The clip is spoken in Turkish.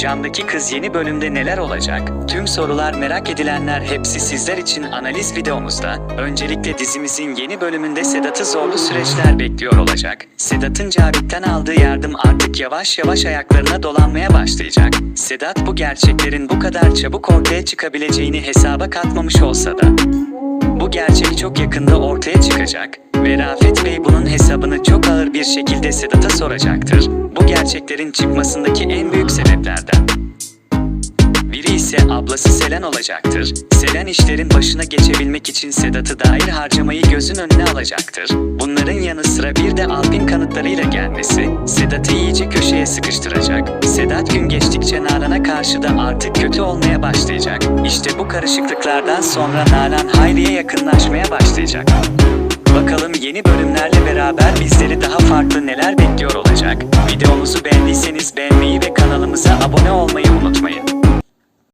Camdaki Kız yeni bölümde neler olacak? Tüm sorular merak edilenler hepsi sizler için analiz videomuzda. Öncelikle dizimizin yeni bölümünde Sedat'ı zorlu süreçler bekliyor olacak. Sedat'ın Cavit'ten aldığı yardım artık yavaş yavaş ayaklarına dolanmaya başlayacak. Sedat bu gerçeklerin bu kadar çabuk ortaya çıkabileceğini hesaba katmamış olsa da bu gerçek çok yakında ortaya çıkacak ve Rafet Bey bunun hesabını bir şekilde Sedat'a soracaktır. Bu gerçeklerin çıkmasındaki en büyük sebeplerden biri ise ablası Selen olacaktır. Selen işlerin başına geçebilmek için Sedat'ı dair harcamayı gözün önüne alacaktır. Bunların yanı sıra bir de Alp'in kanıtlarıyla gelmesi Sedat'ı iyice köşeye sıkıştıracak. Sedat gün geçtikçe Nalan'a karşı da artık kötü olmaya başlayacak. İşte bu karışıklıklardan sonra Nalan Hayri'ye yakınlaşmaya başlayacak. Bakalım yeni bölümlerle beraber bizleri daha farklı neler bekliyor olacak. Videomuzu beğendiyseniz beğenmeyi ve kanalımıza abone olmayı unutmayın.